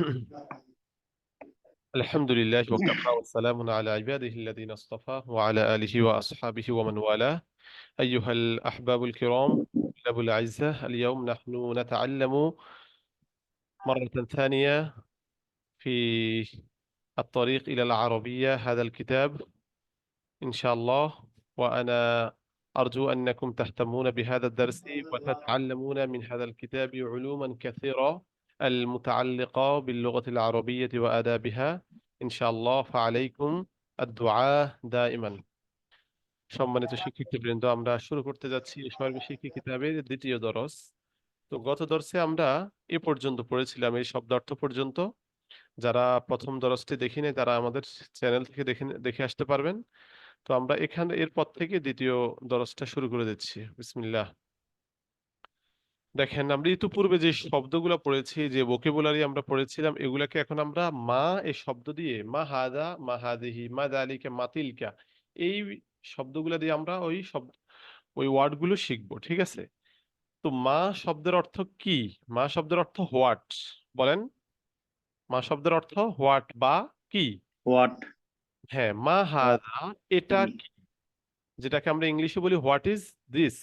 الحمد لله وكفى والسلام على عباده الذين اصطفى وعلى آله وأصحابه ومن والاه. أيها الأحباب الكرام طلاب الأعزة اليوم نحن نتعلم مرة ثانية في الطريق إلى العربية هذا الكتاب إن شاء الله. وأنا أرجو أنكم تهتمون بهذا الدرس وتتعلمون من هذا الكتاب علوما كثيرة المتعلقة باللغة العربية وآدابها إن شاء الله فعليكم الدعاء دائما সম্মানিত শিক্ষার্থীবৃন্দ আমরা শুরু করতে যাচ্ছি সর্বশিক্ষী কিতাবের দ্বিতীয় দরস তো গত দর্শে আমরা এ পর্যন্ত পড়েছিলাম এই শব্দার্থ পর্যন্ত যারা প্রথম দরসটি দেখিনি তারা আমাদের চ্যানেল থেকে দেখে দেখে আসতে পারবেন তো আমরা এখানে এরপর থেকে দ্বিতীয় দরসটা শুরু করে দিচ্ছি বিসমিল্লাহ দেখেন আমরা ইতিপূর্বে যে শব্দগুলো পড়েছি যে ভোকেবুলারি আমরা পড়েছিলাম এগুলাকে এখন আমরা মা এই শব্দ দিয়ে মা হাদা মা হাদিহি মা দালিকা মাতিলকা এই শব্দগুলো দিয়ে আমরা ওই শব্দ ওই ওয়ার্ডগুলো শিখব ঠিক আছে? তো মা শব্দের অর্থ কি? মা শব্দের অর্থ হোয়াট বলেন। মা শব্দের অর্থ হোয়াট বা কি? হোয়াট হ্যাঁ মা হাদা এটা কি? যেটাকে আমরা ইংলিশে বলি হোয়াট ইজ দিস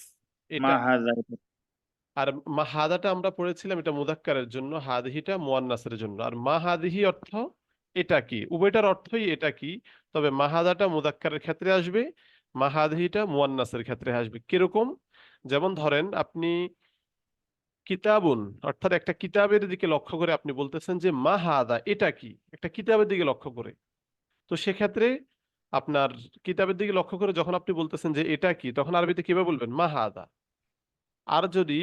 মা এটা হাজা আর মা হাদাটা আমরা পড়েছিলাম এটা মুদাক্কারের জন্য, হাদিহিটা মুয়ান্নাসের জন্য। আর মা হাদিহি অর্থ এটা কি? উভয়টার অর্থই এটা কি? তবে মাহাদাটা মুদাক্কারের ক্ষেত্রে আসবে মাহাদিহিটা মুয়ান্নাসের ক্ষেত্রে আসবে। কীরকম? যেমন ধরেন আপনি কিতাবুন, অর্থাৎ একটা কিতাবের দিকে লক্ষ্য করে আপনি বলতেছেন যে মাহাদা এটা কি? একটা কিতাবের দিকে লক্ষ্য করে। তো সেক্ষেত্রে আপনার কিতাবের দিকে লক্ষ্য করে যখন আপনি বলতেছেন যে, এটা কি? তখন আরবিতে কীভাবে বলবেন? মাহাদা আর যদি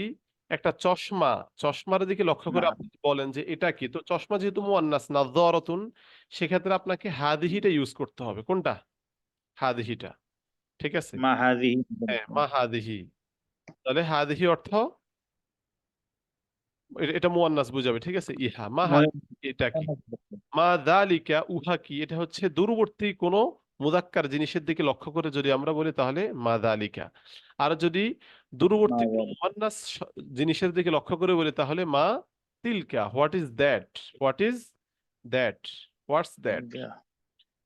একটা চশমা চশমার দিকে লক্ষ্য করে আপনি বলেন যে এটা কি? তো চশমা যেহেতু মুয়ান্নাস নাযরাতুন সেক্ষেত্রে আপনাকে হাদিহিটা ইউজ করতে হবে। কোনটা? হাদিহিটা। ঠিক আছে? মা হ্যাঁ মা হাদিহি। তাহলে হাদিহি অর্থ? এটা মুয়ান্নাস বুঝাবে ঠিক আছে? ইহা মা এটা কি? মা দালিকা উহা কি? এটা হচ্ছে দূরবর্তী কোনো মুদাক্কার জিনিসের দিকে লক্ষ্য করে যদি আমরা বলি তাহলে মা দালিকা আর যদি দূরবর্তী মা কোনো দালিকা। মুয়ান্নাস স- জিনিসের দিকে লক্ষ্য করে বলি তাহলে মা তিলকা what is that? What is that? What's that?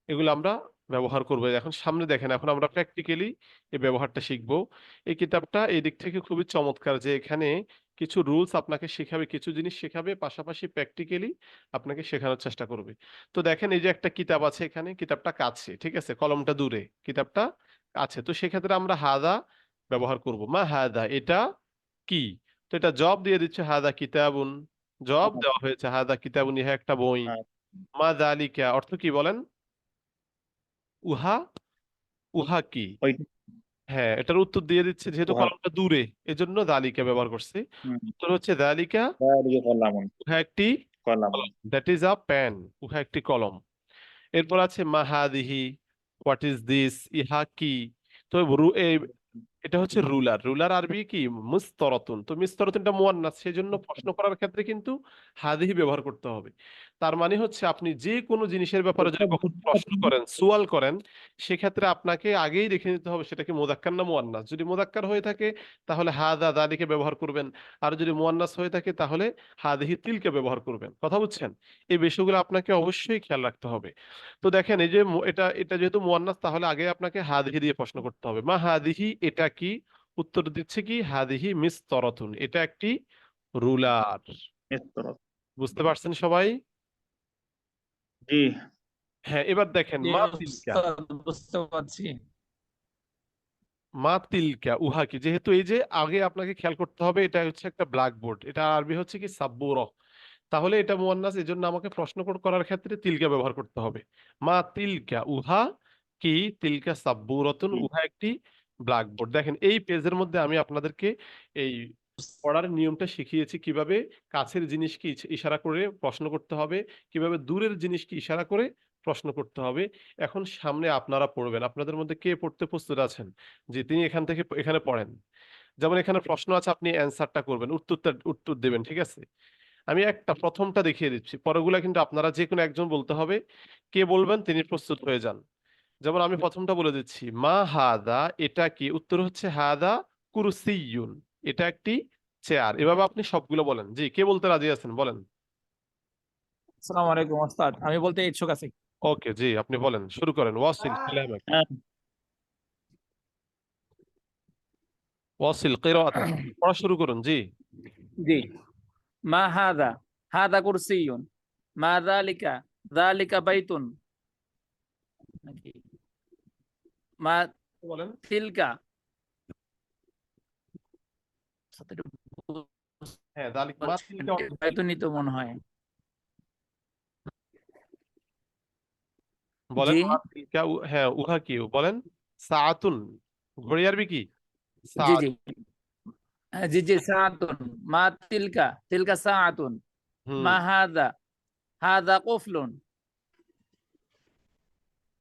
এগুলো আমরা ব্যবহার করব। এখন সামনে দেখেন এখন আমরা প্র্যাকটিক্যালি এই ব্যবহারটা শিখব। এই কিতাবটা এই দিক থেকে খুবই চমৎকার যে এখানে কিছু রুলস আপনাকে শেখাবে কিছু জিনিস শেখাবে পাশাপাশি প্র্যাকটিক্যালি আপনাকে শেখানোর চেষ্টা করবে। তো দেখেন এই যে একটা কিতাব আছে এখানে কিতাবটা কাছে ঠিক আছে? কলমটা দূরে কিতাবটা আছে তো সেক্ষেত্রে আমরা হাদা ব্যবহার করব। মা হাদা এটা কি? তো এটা জব দিয়ে দিচ্ছে হাদা কিতাবুন। জব দেওয়া হয়েছে হাদা কিতাবুন ইহা একটা বই। হ্যাঁ। মা দালিকা অর্থ কি বলেন? উহা উহা কি। হ্যাঁ এটার উত্তর দিয়ে দিচ্ছে যেহেতু উহা। কলমটা দূরে এজন্য দালিকা ব্যবহার করছি। হুম। উত্তর হচ্ছে দালিকা উহা একটি কলাম। দ্যাট ইজ আ পেন উহা একটি কলম। এরপর আছে মাহাদিহি হোয়াট ইজ দিস ইহা কি? তো রু- এই এটা হচ্ছে রুলার। রুলার আরবি কি? মুস্তরাতুন। তো মুস্তরাতুনটা মুয়ান্নাস। সেজন্য প্রশ্ন করার ক্ষেত্রে কিন্তু হাদিহি ব্যবহার করতে হবে। তার মানে হচ্ছে আপনি যে কোনো জিনিসের ব্যাপারে যদি কখনো প্রশ্ন করেন সুয়াল করেন সেক্ষেত্রে আপনাকে আগেই দেখে নিতে হবে সেটা কি মুদাক্কার না মুয়ান্নাস। যদি মুদাক্কার হয়ে থাকে তাহলে হাদা দাদিকে ব্যবহার করবেন। আর যদি মুয়ান্নাস হয়ে থাকে তাহলে হাদিহি তিলকে ব্যবহার করবেন। কথা বুঝছেন? এই বিষয়গুলো আপনাকে অবশ্যই খেয়াল রাখতে হবে। তো দেখেন এই যে এটা এটা যেহেতু মুয়ান্নাস তাহলে আগে আপনাকে হাদিহি দিয়ে প্রশ্ন করতে হবে। মা হাদিহি এটা কি? উত্তর দিচ্ছে কি? হাদিহি মিস্তরাতুন। এটা একটি রুলার। বুঝতে পারছেন সবাই? জি। হ্যাঁ এবার দেখেন জি মা তিলকা বুঝতে পারছি। মা তিলকা উহা কি? যেহেতু এই যে আগে আপনাকে খেয়াল করতে হবে এটা হচ্ছে একটা ব্ল্যাকবোর্ড এটা আরবি হচ্ছে কি? সাব্বুর। তাহলে এটা মুয়ান্নাস এই জন্য আমাকে প্রশ্ন কর- করার ক্ষেত্রে তিলকা ব্যবহার করতে হবে। মা তিলকা উহা কি? তিলকা সাব্বুরাতুন। উহা একটি ব্ল্যাকবোর্ড দেখেন, এই পেজের মধ্যে আমি আপনাদেরকে এই পড়ার নিয়মটা শিখিয়েছি কীভাবে কাছের জিনিসকে ইশারা করে প্রশ্ন করতে হবে, কীভাবে দূরের জিনিসকে ইশারা করে প্রশ্ন করতে হবে। এখন সামনে আপনারা পড়বেন। আপনাদের মধ্যে কে পড়তে প্রস্তুত আছেন? যে তিনি এখান থেকে এখানে পড়েন। যেমন এখানে প্রশ্ন আছে, আপনি অ্যান্সারটা করবেন, উত্তরটা, উত্তর দেবেন, ঠিক আছে? আমি একটা প্রথমটা দেখিয়ে দিচ্ছি। পরেগুলা কিন্তু আপনারা যে কোনো একজন বলতে হবে। কে বলবেন, তিনি প্রস্তুত হয়ে যান। যেমন আমি প্রথমটা বলে দিচ্ছি মা হাদা এটা কি? উত্তর হচ্ছে হাদা কুরসিয়ুন এটা একটি চেয়ার। এভাবে আপনি সবগুলো বলেন। জি কে বলতে রাজি আছেন? বলেন। আসসালামু আলাইকুম ওস্তাদ আমি বলতে ইচ্ছুক আছি। ওকে জি আপনি বলেন। শুরু করেন। ওয়াসিল কালামাক হ্যাঁ। ওয়াসিল কিরাআত পড়া শুরু করুন জি। জি। মা হাদা হাদা কুরসিয়ুন মা যালিকা যালিকা বাইতুন। নাকি? মা বলেন? তিলকা। হ্যাঁ দালিক মা তিলকা? মনে হয়। বলেন হ্যাঁ উহা কি? বলেন সাআতুন ঘড়ি আরবি কি? জি জি। হ্যাঁ, জি জি সাআতুন মা তিলকা তিলকা সাআতুন মা হাদা হাদা কুফলুন।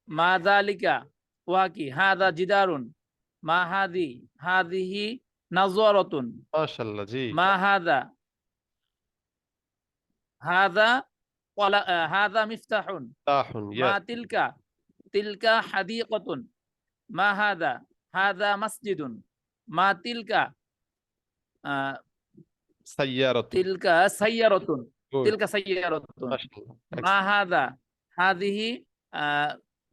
মা যালিকা ওয়া কি হাদা জিদারুন মা হাদি হাদিহি নাজরাতুন মাশাআল্লাহ জি মা হাদা হাদা ওয়ালা হাদা মিফতাহুন তাহুন মা ইয়া তিলকা তিলকা হাদিকাতুন মা হাদা হাদা মসজিদুন মা তিলকা আহ, সাইয়ারাতুন তিলকা সাইয়ারাতুন গুড তিলকা সাইয়ারাতুন মাশাআল্লাহ মা হাদা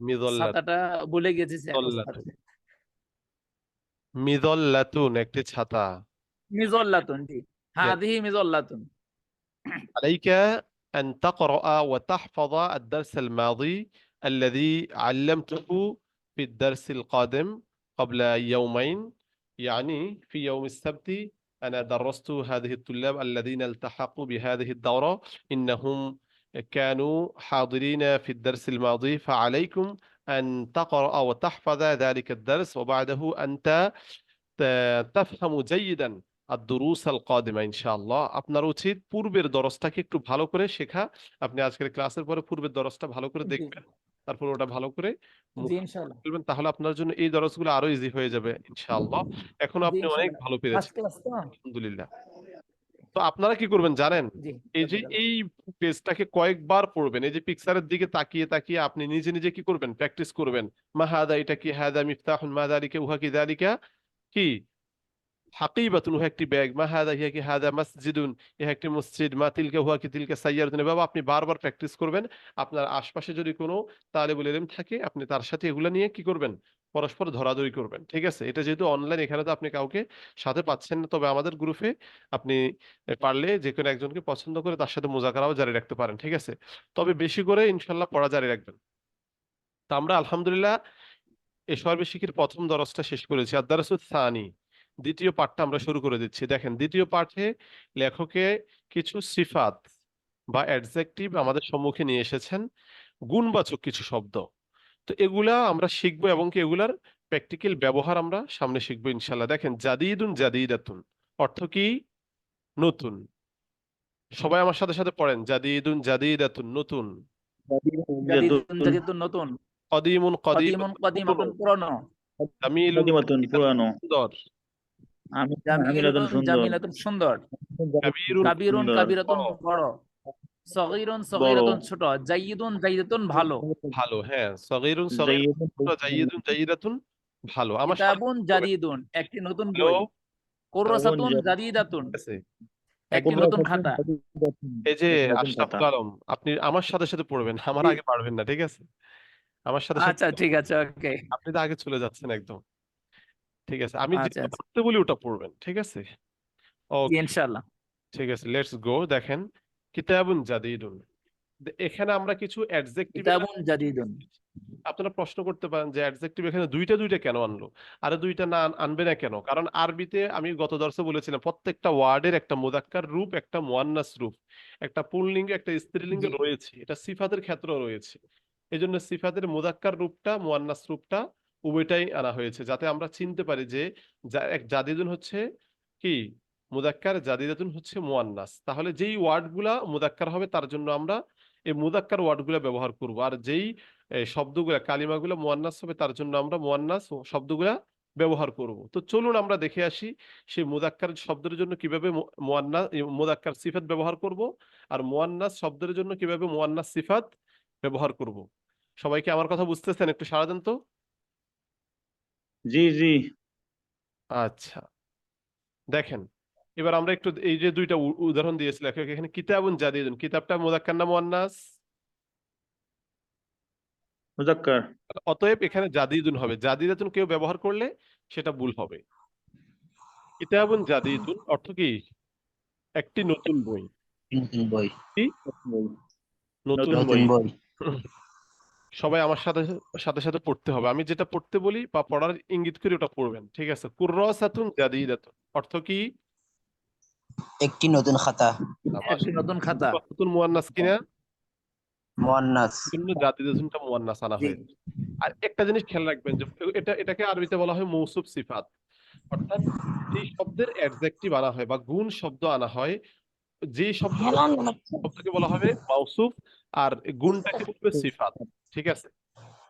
হাদিহি আহ, মিদল্লাত ছাতাটা ভুলে গেছি স্যার, মিদল্লাতুন ওস্তাদ। মিদল্লাতুন একটি ছাতা মিজল্লাতুন জি হাদিহি মিজল্লাতুন عليك أن تقرأ وتحفظ الدرس الماضي الذي علمته في الدرس القادم قبل يومين يعني في يوم السبت أنا درست هذه الطلاب الذين التحقوا بهذه الدورة إنهم كانوا حاضرين في الدرس الماضي فعليكم أن تقرأ وتحفظ ذلك الدرس وبعده أنت ت- تفهم جيدا الدروس القادمة ইনশাআল্লাহ আপনার উচিত পূর্বের দরসটাকে একটু ভালো করে শেখা আপনি আজকের ক্লাসের পরে পূর্বের দরসটা ভালো করে জি। দেখবেন তারপর ওটা ভালো করে মুখ জি ইনশাআল্লাহ করবেন তাহলে আপনার জন্য এই দরসগুলো আরো ইজি হয়ে যাবে ইনশাআল্লাহ এখন জি আপনি অনেক ইনশাআল্লাহ ভালো ফার্স্ট পেরেছেন ক্লাস তো আলহামদুলিল্লাহ তো আপনারা কি করবেন জানেন? এই যে এই পেজটাকে কয়েকবার পড়বেন এই যে পিকচারের দিকে তাকিয়ে তাকিয়ে আপনি নিজে নিজে কি করবেন? প্র্যাকটিস করবেন। মা হাদা এটা কি হাদা মিফতাহুন মা যালিকা উহা কি যালিকা কি? উহা একটি ব্যাগ। মা হাদা কি হাদা মসজিদুন ইহা একটি মসজিদ। মা তিলকা হুয়া কি তিলকা সাইয়ারাতুন। এভাবে আপনি বারবার প্র্যাকটিস করবেন। আপনার আশপাশে যদি কোনো তালেবুল ইলম থাকে আপনি তার সাথে এগুলা নিয়ে কি করবেন? পরস্পর ধরাধরি করবেন, ঠিক আছে? এটা যেহেতু অনলাইন এখানে তো আপনি কাউকে সাথে পাচ্ছেন না। তবে আমাদের গ্রুপে আপনি পারলে যে কোনো একজনকে পছন্দ করে তার সাথে মোজাকারাও জারি রাখতে পারেন, ঠিক আছে? তবে বেশি করে ইনশাল্লাহ পড়া জারি রাখবেন। তা আমরা আলহামদুলিল্লাহ এই সর্বশিক্ষির প্রথম দরসটা শেষ করেছি। আর দারসুত সানি, দ্বিতীয় পাঠটা আমরা শুরু করে দিচ্ছি। দেখেন, দ্বিতীয় পাঠে লেখকে কিছু সিফাত বা অ্যাডজেক্টিভ আমাদের সম্মুখে নিয়ে এসেছেন। গুণবাচক কিছু শব্দ। তো এগুলা আমরা শিখব এবং কি এগুলার প্র্যাকটিক্যাল ব্যবহার আমরা সামনে শিখব ইনশাল্লাহ। দেখেন জাদিদুন জাদিদাতুন অর্থ কি? নতুন। সবাই আমার সাথে সাথে পড়েন জাদিদুন জাদিদাতুন নতুন। নতুন। কদিমুন কদিম। কদিমুন কদিমাতুন জামিলুন পুরানো। সুন্দর। জামিলাতুন সুন্দর। কাবীরুন কাবিরুন বড়। সগীরুন সগীরাতুন ছোট জাইয়িদুন জাইয়িদাতুন ভালো। ভালো হ্যাঁ সগীরুন সগীরুন জাইয়িদুন জাইয়িদাতুন ভালো। আমার সাথে কিতাবুন জাদিদুন একটি নতুন বই। কুররাসাতুন জাদিদাতুন একটি নতুন খাতা। এই যে আশরাফুল আলম আপনি আমার সাথে সাথে পড়বেন আমার আগে পারবেন না ঠিক আছে? আমার সাথে আচ্ছা ঠিক আছে ওকে। আপনি তো আগে চলে যাচ্ছেন একদম। ঠিক আছে আমি আচ্ছা, যেটা আচ্ছা। পড়তে বলি ওটা পড়বেন ঠিক আছে? ওকে ইনশাআল্লাহ। ঠিক আছে লেটস গো দেখেন। কিতাবুন জাদিদুন। এখানে আমরা কিছু অ্যাডজেক্টিভ কিতাবুন জাদিদুন। আপনারা প্রশ্ন করতে পারেন যে অ্যাডজেক্টিভ এখানে দুইটা দুইটা কেন আনলো? আরে দুইটা না আনবে না কেন? কারণ আরবিতে আমি গত দর্শে বলেছিলাম প্রত্যেকটা ওয়ার্ডের একটা মুদাক্কার রূপ একটা মুয়ান্নাস রূপ একটা পুল্লিঙ্গ একটা স্ত্রীলিঙ্গ রয়েছে। এটা সিফাতের ক্ষেত্র রয়েছে। এই জন্য সিফাতের মুদাক্কার রূপটা মুয়ান্নাস রূপটা উভয়টাই আনা হয়েছে যাতে আমরা চিনতে পারি যে এক জাদিদুন হচ্ছে কি? মুদাক্কার জাদিদাতুন হচ্ছে মোয়ান্নাস। তাহলে যেই ওয়ার্ডগুলা মুদাক্কার হবে তার জন্য আমরা এই মুদাক্কার ওয়ার্ডগুলা ব্যবহার করব। আর যেই শব্দগুলা কালিমাগুলো মুয়ান্নাস হবে তার জন্য আমরা মোয়ান্নাস শব্দগুলা ব্যবহার করব। তো চলুন আমরা দেখে আসি সেই মুদাক্কার শব্দের জন্য কীভাবে মু- মুয়ান্নাস এই মুদাক্কার সিফাত ব্যবহার করব আর মোয়ান্নাস শব্দের জন্য কীভাবে মোয়ান্নাস সিফাত ব্যবহার করব। সবাইকে আমার কথা বুঝতেছেন? একটু সারা দেন তো। জি জি। আচ্ছা। দেখেন এবার আমরা একটু এই যে দুইটা উদাহরণ দিয়েছি লেখক এখানে কিতাবুন জাদিদুন কিতাবটা মুজাক্কার না মুয়ান্নাস? মুজাক্কার অতএব এখানে জাদিদুন হবে। জাদিদাতুন কেউ ব্যবহার করলে সেটা ভুল হবে। কিতাবুন জাদিদুন অর্থ কি? একটি নতুন বই। নতুন বই। নতুন নতুন বই। সবাই আমার সাথে সাথে সাথে পড়তে হবে। আমি যেটা পড়তে বলি বা পড়ার ইঙ্গিত করে ওটা পড়বেন। ঠিক আছে? কুররাসাতুন জাদিদাতুন। অর্থ কি? একটি নতুন খাতা। একটি নতুন খাতা। নতুন মুয়ান্নাস কিনা? মুয়ান্নাস। জন্য জাতিদাতুনটা মুয়ান্নাস আনা জি। হয়েছে আর একটা জিনিস খেয়াল রাখবেন যে এটা এটাকে আরবিতে বলা হয় মৌসুফ সিফাত। অর্থাৎ যে শব্দের অ্যাডজেক্টিভ আনা হয় বা গুণ শব্দ আনা হয় যে শব্দ শব্দকে বলা হবে মাউসুফ আর গুণটাকে বলবে সিফাত। ঠিক আছে?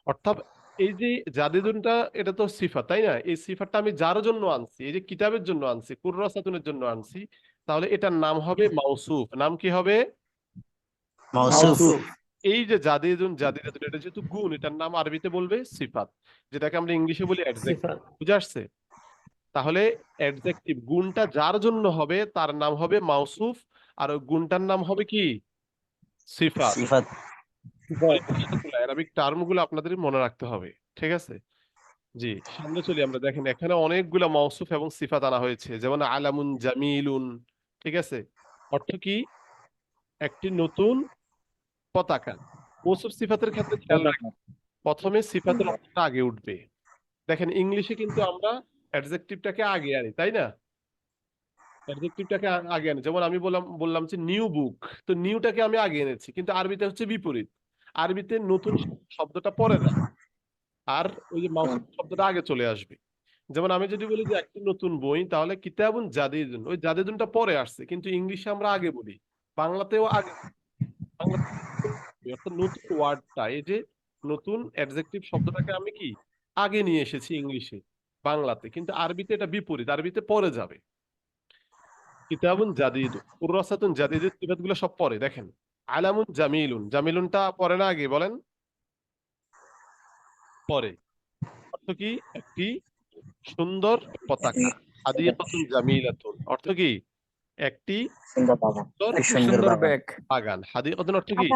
অর্থাৎ এই যে জাদিদুনটা এটা তো সিফাত তাই না? এই সিফাতটা আমি যার জন্য আনছি? এই যে কিতাবের জন্য আনছি? কুররাসাতুনের জন্য আনছি? তাহলে এটার নাম হবে মাউসুফ। নাম কি হবে? মাউসুফ। এই যে জাদিদুন জাদিদাতুন এটা যেহেতু গুণ এটার নাম আরবিতে বলবে সিফাত। যেটাকে আমরা ইংলিশে বলি অ্যাডজেক্টিভ বুঝে আসছে? তাহলে অ্যাডজেক্টিভ গুণটা যার জন্য হবে তার নাম হবে মাউসুফ আর ওই গুণটার নাম হবে কি? সিফাত। সিফাত। অ্যারাবিক টার্মগুলো আপনাদের মনে রাখতে হবে ঠিক আছে? জি সামনে চলি আমরা। দেখেন এখানে অনেকগুলো মাউসুফ এবং সিফাত আনা হয়েছে। যেমন আলামুন জামিলুন ঠিক আছে? অর্থ কি? একটি নতুন পতাকা। মৌসুফ সিফাতের ক্ষেত্রে খেয়াল রাখবেন। প্রথমে সিফাতের অর্থটা আগে উঠবে। দেখেন ইংলিশে কিন্তু আমরা অ্যাডজেক্টিভটাকে আগে আনি তাই না? অ্যাডজেক্টিভটাকে আগে আনি। যেমন আমি বললাম বললাম যে নিউ বুক তো নিউটাকে আমি আগে এনেছি কিন্তু আরবিতে হচ্ছে বিপরীত। আরবিতে নতুন শব্দটা পরে না। আর ওই যে মাউসুফ শব্দটা আগে চলে আসবে। যেমন আমি যদি বলি যে একটি নতুন বই, তাহলে কিতাবুন জাদিদুন। ওই জাদিদুনটা পরে আসছে, কিন্তু ইংলিশে আমরা আগে বলি, বাংলাতেও আগে নতুন ওয়ার্ডটা, এই যে নতুন অ্যাডজেক্টিভ শব্দটাকে আমি কি, আগে নিয়ে এসেছি ইংলিশে, বাংলাতে। কিন্তু আরবিতে এটা বিপরীত, আরবিতে পরে যাবে। কিতাবুন জাদিদ কুররাসাতুন জাদিদ সিফাতগুলো সব পরে, দেখেন। আলামুন জামিলুন, জামিলুনটা পরে না আগে, বলেন? পরে। অর্থ কি? একটি সুন্দর পতাকা। হাদিয়াতুন জামিলাতুন অর্থ কি? একটি সুন্দর বাগান। ব্যাগ। বাগান। হাদিয়াতুন অর্থ কি?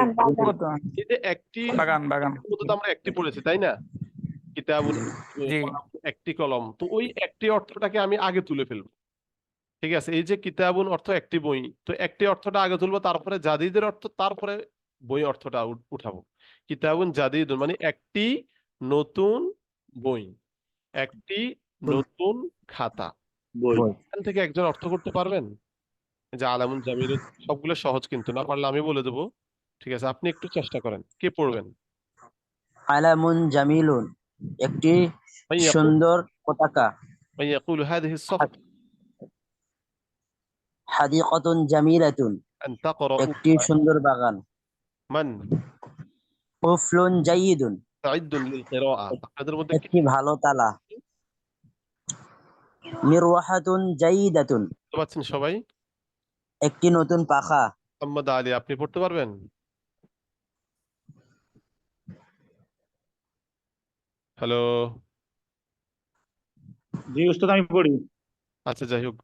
যে একটি বাগান বাগান। তো আমরা একটি পড়েছি তাই না? কিতাবুন একটি কলম। তো ওই একটি অর্থটাকে আমি আগে তুলে ফেলব। ঠিক আছে? এই যে কিতাবুন অর্থ একটি বই তো একটি অর্থটা আগে তুলবো তারপরে জাদিদের অর্থ তারপরে বই অর্থটা উঠাবো। কিতাবুন জাদিদুন মানে একটি নতুন বই। একটি নতুন খাতা বই বই। এখান থেকে একজন অর্থ করতে পারবেন যে আলামুন জামিলুন সবগুলো সহজ কিন্তু না পারলে আমি বলে দেবো ঠিক আছে আপনি একটু চেষ্টা করেন কে পড়বেন আলামুন জামিলুন একটি من يقول সুন্দর পতাকা من يقول هذه الصفحة হাদিকাতুন জামিলাতুন أن تقرأ একটি সুন্দর বাগান من কুফলুন জাইয়িদুন একটি ভালো তালা মিরওয়াহাতুন জাইদাতুন সবাই একটি নতুন পাখা মোহাম্মদ আলী আপনি পড়তে পারবেন হ্যালো জি উস্তাদ আমি পড়ি আচ্ছা যাই হোক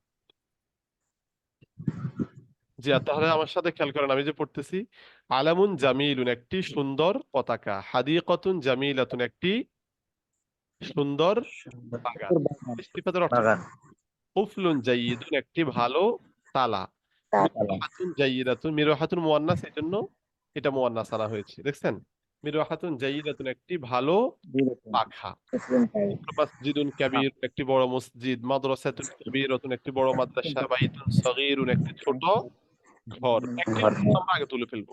জি আর তাহলে আমার সাথে খেয়াল করেন আমি যে পড়তেছি আলামুন জামিলুন একটি সুন্দর পতাকা। হাদিকাতুন জামিলাতুন একটি সুন্দর বাগান। ইস্তিফাতের অর্থ বাগান। জাইয়িদুন একটি ভালো তালা। জাইয়িদাতুন মুয়ান্নাস এই জন্য এটা মুয়ান্নাস আনা হয়েছে। দেখছেন? মিরওয়াহাতুন জাইয়িদাতুন একটি ভালো পাখা। মসজিদুন কাবীর একটি বড় মসজিদ। মাদ্রাসাতুন কাবীরাতুন একটি বড় মাদ্রাসা। বাইতুন সগীরুন একটি ছোট ঘর আমরা আগে তুলে ফেলব।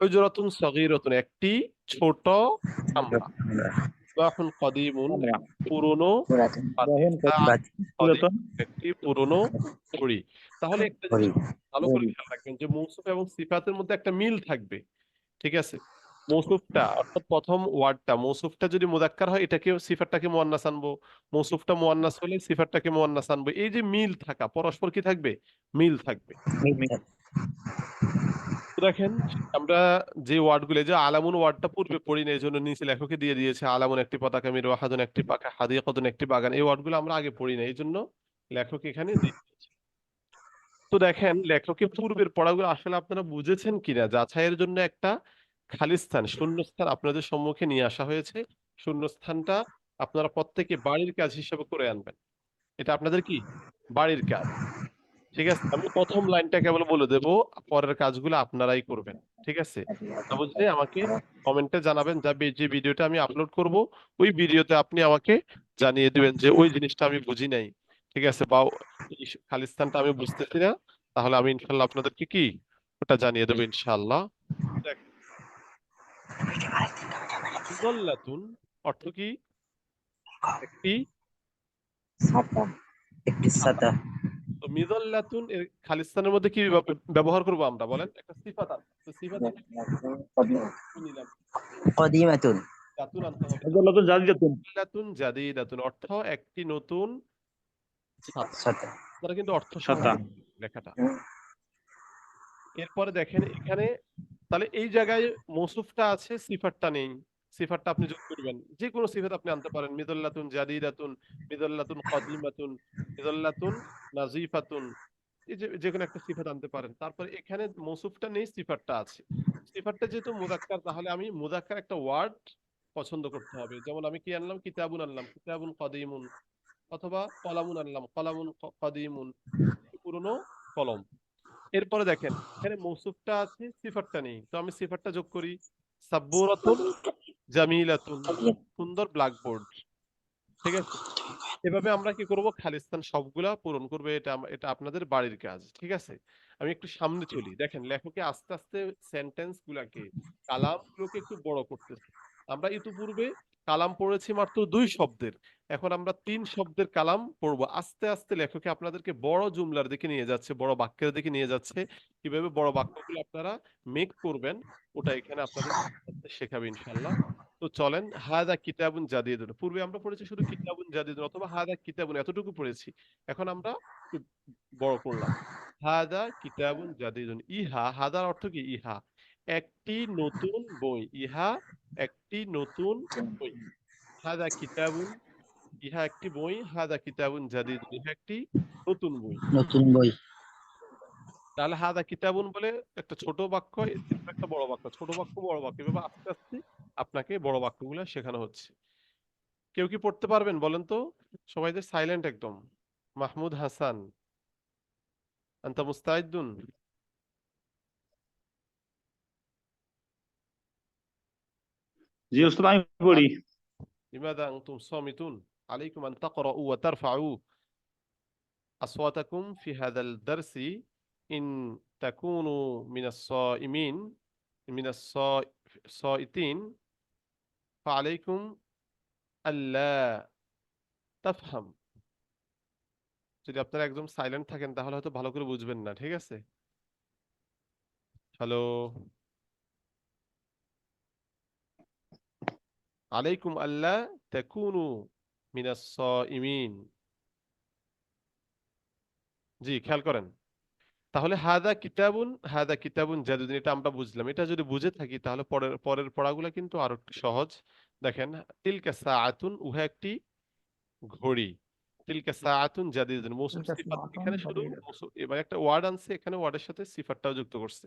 হুজরাতুন সগীরাতুন একটি ছোট কামরা মিসবাহুন কদিমুন পুরনো একটি পুরনো ঘড়ি। তাহলে একটা ভালো করে খেয়াল রাখবেন যে মৌসুফ এবং সিফাতের মধ্যে একটা মিল থাকবে ঠিক আছে? মৌসুফটা অর্থাৎ প্রথম ওয়ার্ডটা মৌসুফটা যদি মুদাক্কার হয় এটাকে সিফাতটাকে মুয়ান্নাস আনব। মৌসুফটা মুয়ান্নাস হলে সিফাতটাকে মুয়ান্নাস আনব। এই যে মিল থাকা পরস্পর কি থাকবে। মিল থাকবে। দেখেন, আমরা যে ওয়ার্ডগুলো, যে আলামুন ওয়ার্ডটা পূর্বে পড়ি না এই জন্য নিচে লেখকে দিয়ে দিয়েছে, আলামুন একটি পতাকা, মির ওয়াহাদুন একটি পাখা হাদিয়াতুন একটি বাগান। এই ওয়ার্ডগুলো আমরা আগে পড়ি না এই জন্য লেখক এখানে তো দেখেন, লেখকের পূর্বের পড়াগুলো আসলে আপনারা বুঝেছেন কিনা? যাচাইয়ের জন্য একটা খালি স্থান শূন্যস্থান আপনাদের সম্মুখে নিয়ে আসা হয়েছে। শূন্যস্থানটা আপনারা প্রত্যেকে বাড়ির কাজ হিসেবে করে আনবেন। এটা আপনাদের কি? বাড়ির কাজ। ঠিক আছে? আমি প্রথম লাইনটা কেবল বলে দেব পরের কাজগুলো আপনারাই করবেন ঠিক আছে? বুঝলে আমাকে কমেন্টে জানাবেন যা যে ভিডিওটা আমি আপলোড করব ওই ভিডিওতে আপনি আমাকে জানিয়ে দিবেন যে ওই জিনিসটা আমি বুঝি নাই ঠিক আছে? বা খালিস্তানটা আমি বুঝতেছি না তাহলে আমি ইনশাল্লাহ আপনাদেরকে কি? কি ওটা জানিয়ে দেবো ইনশাল্লাহ। দেখেন। অর্থ কি? একটি একটি ছাতা এর খালিস্তানের মধ্যে কি ব্যবহার করব আমরা? বলেন একটা সিফাত আছে সিফাত কদিমাতুন। মুজাল্লাতুন জাদিদাতুন মিদল্লাতুন জাদিদাতুন অর্থ একটি নতুন ছাতা কিন্তু অর্থ। লেখাটা। এরপরে দেখেন এখানে তাহলে এই জায়গায় মৌসুফটা আছে সিফাতটা নেই। সিফাতটা আপনি যোগ করবেন। যে কোনো সিফাত আপনি আনতে পারেন। মিদল্লাতুন জাদিদাতুন, মিদল্লাতুন কদিমাতুন মিদল্লাতুন নাজিফাতুন। যে কোনো একটা সিফাত আনতে পারেন। তারপরে এখানে মৌসুফটা নেই, সিফাতটা আছে। সিফাতটা যেহেতু মুদাক্কার, তাহলে আমি মুদাক্কার একটা ওয়ার্ড পছন্দ করতে হবে। যেমন আমি কি আনলাম? কিতাবুন আনলাম। কিতাবুন কদিমুন অথবা কলামুন আনলাম। কলামুন কদিমুন পুরনো কলম। এরপরে দেখেন, এখানে মৌসুফটা আছে সিফারটা নেই। তো আমি সিফারটা যোগ করি। সাব্বুরাতুন জামিলাতুন সুন্দর ব্ল্যাকবোর্ড ঠিক আছে? এভাবে আমরা কি করব? খালিস্তান সবগুলা পূরণ করবে এটা এটা আপনাদের বাড়ির কাজ ঠিক আছে? আমি একটু সামনে চলি। দেখেন লেখকে আস্তে আস্তে সেন্টেন্স গুলাকে কালাম গুলোকে একটু বড় করতেছে। আমরা ইতিপূর্বে কালাম পড়েছি মাত্র দুই শব্দের। এখন আমরা তিন শব্দের কালাম পড়ব। আস্তে আস্তে লেখকে আপনাদেরকে বড় জুমলার দিকে নিয়ে যাচ্ছে, বড় বাক্যের দিকে নিয়ে যাচ্ছে। কীভাবে বড় বাক্যগুলো আপনারা মেক করবেন, ওটা এখানে আপনাদের শেখাবে ইনশাল্লাহ তো চলেন, হাদা কিতাবুন জাদিদুন। পূর্বে আমরা পড়েছি শুধু কিতাবুন জাদিদুন অথবা হাদা কিতাবুন, এতটুকু পড়েছি। এখন আমরা বড় করলাম। হাদা কিতাবুন জাদিদুন। ইহা, হাদার অর্থ কি? ইহা। একটি নতুন বই ইহা একটি নতুন বই। হাদা কিতাবুন ইহা একটি বই হাদা কিতাবুন জাদিদুন ইহা একটি নতুন বই। নতুন বই। তাহলে হাদা কিতাবুন বলে একটা ছোট বাক্য একটা বড় বাক্য ছোট বাক্য বড় বাক্য। এভাবে আস্তে আস্তে আপনাকে বড় বাক্যগুলো শেখানো হচ্ছে। কেউ কি পড়তে পারবেন বলেন তো? সবাই যে সাইলেন্ট একদম। মাহমুদ হাসান আন্তা মুস্তাইদুন জি উস্তাদ আমি পড়ি لماذا أنتم صامتون عليكم أن تقرأوا وترفعوا أصواتكم في هذا الدرس إن تكونوا من الصائمين من الصا- الصائتين فعليكم ألا تفهم যদি আপনারা একদম সাইলেন্ট থাকেন তাহলে হয়তো ভালো করে বুঝবেন না ঠিক আছে হ্যালো আলাইকুম আল্লাহ তেকুনু মিনাস ইমিন জি খেয়াল করেন। তাহলে হাদা কিতাবুন হাদা কিতাবুন জাদুদিন এটা আমরা বুঝলাম। এটা যদি বুঝে থাকি তাহলে পরের পরের পড়াগুলো কিন্তু আরও একটু সহজ। দেখেন তিলকা সাআতুন উহা একটি ঘড়ি। তিলকা সাআতুন জাদিদুন মৌসুম সিফাত এখানে শুধু এবার একটা ওয়ার্ড আনছে এখানে ওয়ার্ডের সাথে সিফাতটাও যুক্ত করছে।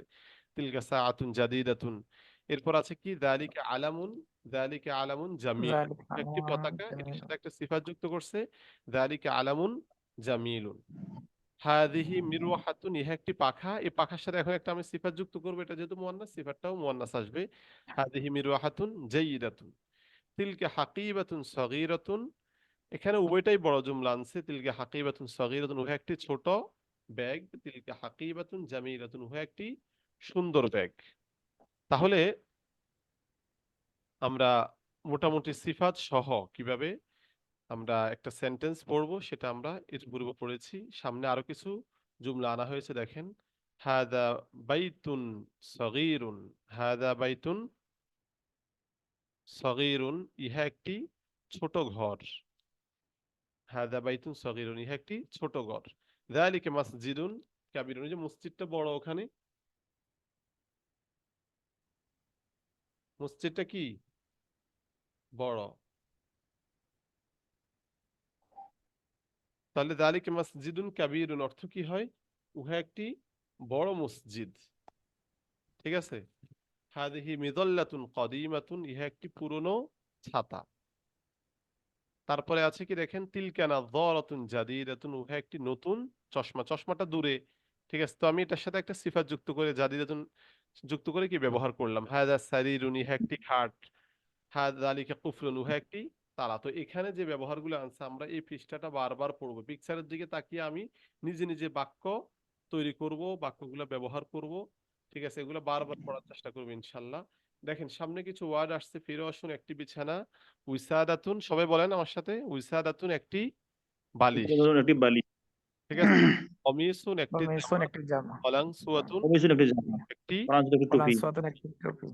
তিলকা সাআতুন জাদিদাতুন এরপর আছে কি? যালিকা আলামুন যালিকা আলামুন জামিল একটি পতাকা এটার সাথে একটা সিফাত যুক্ত করছে। যালিকা আলামুন জামিলুন হাদিহি মিরওয়াহাতুন ইহা একটি পাখা। এই পাখার সাথে এখন একটা আমি সিফাত যুক্ত করব। এটা যেহেতু মুয়ান্নাস সিফাতটাও মুয়ান্নাস আসবে। হাদিহি মিরওয়াহাতুন জাইয়িদাতুন তিলকা হাকিবাতুন সগীরাতুন এখানে উভয়টাই বড় জুমলা আনছে। তিলকা হাকিবাতুন সগীরাতুন উহা একটি ছোট ব্যাগ। তিলকা হাকিবাতুন জামিলাতুন উহা একটি সুন্দর ব্যাগ। তাহলে আমরা মোটামুটি সিফাত সহ কীভাবে আমরা একটা সেন্টেন্স পড়ব সেটা আমরা এর পূর্বে পড়েছি। সামনে আরও কিছু জুমলা আনা হয়েছে, দেখেন। হাদা বাইতুন সগীরুন, হাদা বাইতুন সগীরুন, ইহা একটি ছোট ঘর। হাদা বাইতুন সগীরুন, ইহা একটি ছোট ঘর। যালিকা মসজিদুন কাবিরুন যে মসজিদটা বড় ওখানে। মসজিদটা কি? বড়। তাহলে যালিকা মসজিদুন কাবীরুন অর্থ কি হয়? উহা একটি বড় মসজিদ। ঠিক আছে? হাদিহি মিদল্লাতুন কদিমাতুন, ইহা একটি পুরনো ছাতা। তারপরে আছে কি দেখেন? তিলকানা দরাতুন জাদিদাতুন, উহা একটি নতুন চশমা। চশমাটা দূরে। ঠিক আছে? তো আমি এটার সাথে একটা সিফাত যুক্ত করে জাদিদাতুন যুক্ত করে কি ব্যবহার করলাম? হাদা সারিরুন ইহা একটি খাট হাদা আলিকা কুফরুন উহা একটি তালা। তো এখানে যে ব্যবহারগুলো আনছে আমরা এই পৃষ্ঠাটা বারবার পড়ব। পিকচারের দিকে তাকিয়ে আমি নিজে নিজে বাক্য তৈরি করব বাক্যগুলো ব্যবহার করব। ঠিক আছে? এগুলো বারবার পড়ার চেষ্টা করব ইনশাল্লাহ। দেখেন সামনে কিছু ওয়ার্ড আসছে ফিরে আসুন একটি বিছানা। উইসাদাতুন সবাই বলেন আমার সাথে উইসাদাতুন একটি বালিশ। একটি বালি ঠিক আছে? কমিসুন একটি কমিশন একটি জামা। কলাং সুয়াতুন কমিশন একটি জামা। একটি একটি টুপি। একটি টুপি।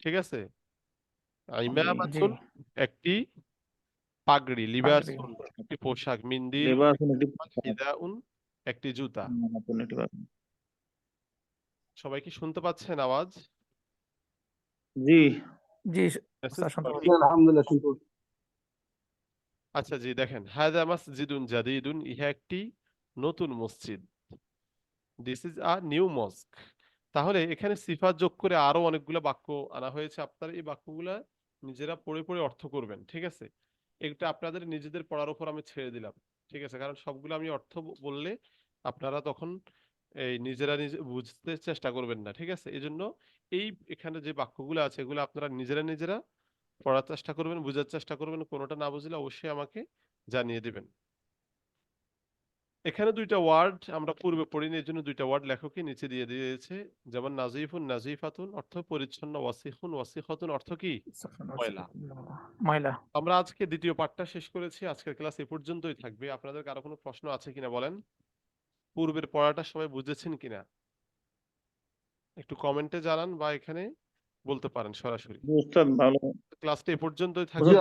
ঠিক আছে? ইমামাতুন একটি পাগড়ি লিবাসুন একটি পোশাক মিন্দির লেবাসুন একটি হিদাউন একটি জুতা। সবাই কি শুনতে পাচ্ছেন আওয়াজ? জি। জি। স্যার শুনতে পাচ্ছি? আলহামদুলিল্লাহ শুনতে পাচ্ছি। আচ্ছা জি, দেখেন। হাদা মসজিদুন জাদিদুন, ইহা একটি নতুন মসজিদ। This is a new mosque তাহলে এখানে সিফাত যোগ করে আরও অনেকগুলো বাক্য আনা হয়েছে। আপনারা এই বাক্যগুলা নিজেরা পড়ে পড়ে অর্থ করবেন, ঠিক আছে? এটা আপনাদের নিজেদের পড়ার উপর আমি ছেড়ে দিলাম, ঠিক আছে? কারণ সবগুলো আমি অর্থ বললে আপনারা তখন এই নিজেরা নিজে, বুঝতে চেষ্টা করবেন না, ঠিক আছে? এজন্য এই এখানে যে বাক্যগুলো আছে, এগুলো আপনারা নিজেরা নিজেরা পড়ার চেষ্টা করবেন বোঝার চেষ্টা করবেন কোনোটা না বুঝলে অবশ্যই আমাকে জানিয়ে দিবেন। এখানে দুইটা ওয়ার্ড আমরা পূর্বে পড়িনি এর জন্য দুইটা ওয়ার্ড লেখকই নিচে দিয়ে দিয়েছে। যেমন নাজিফুন নাজিফাতুন অর্থ পরিচ্ছন্ন ওয়াসিফুন ওয়াসিফাতুন অর্থ কি? ময়লা। ময়লা। আমরা আজকে দ্বিতীয় পাঠটা শেষ করেছি আজকের ক্লাস এ পর্যন্তই থাকবে। আপনাদের কারও কোনো প্রশ্ন আছে কিনা বলেন? পূর্বের পড়াটা সবাই বুঝেছেন কিনা? একটু কমেন্টে জানান বা এখানে বলতে পারেন সরাসরি। উস্তাদ ভালো। ক্লাসটা এ পর্যন্তই থাকবে।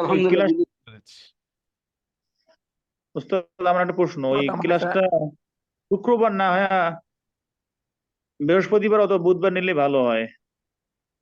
উস্তাদ আমার একটা প্রশ্ন। ওই ক্লাসটা শুক্রবার না হয়? বৃহস্পতিবার অথবা বুধবার নিলে ভালো হয়?